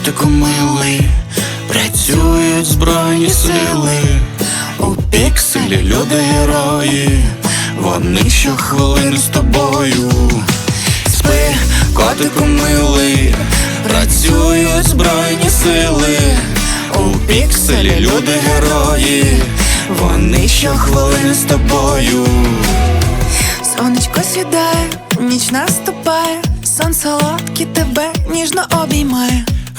котику милий, працюють збройні сили, у пікселі люди герої, вони щохвилини з тобою. Спи, котику милий, працюють збройні сили, у пікселі люди герої, вони щохвилини з тобою. Сонечко сідає, ніч наступає, сон солодкий тебе ніжно обіймає.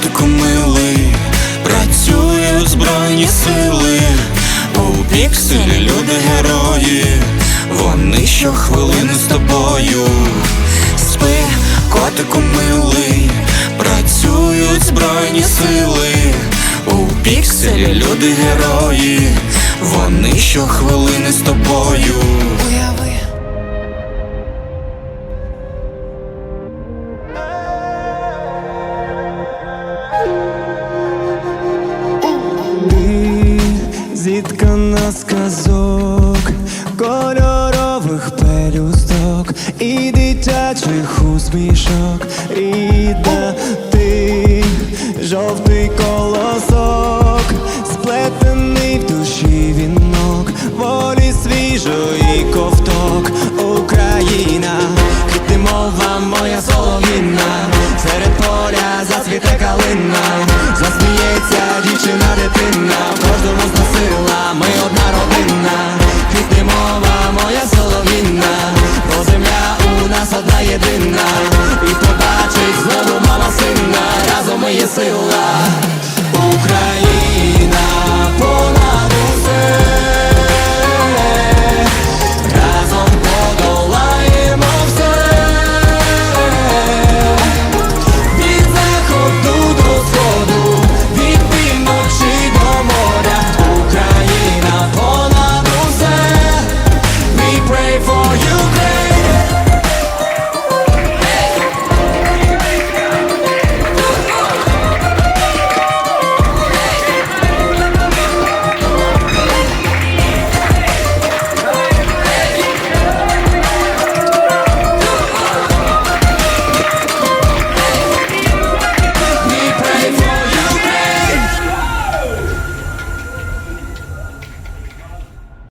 котику милий, працюють збройні сили, у пікселі люди герої, вони щохвилини з тобою. Спи, котику милий, працюють збройні сили, у пікселі люди герої, вони щохвилини з тобою. уяви. І дитячих усмішок, рідна ти, жовтий колосок, сплетений в душі вінок, волі свіжої ковток, Україна, ти мова моя солов'їна, серед поля зацвіте калина,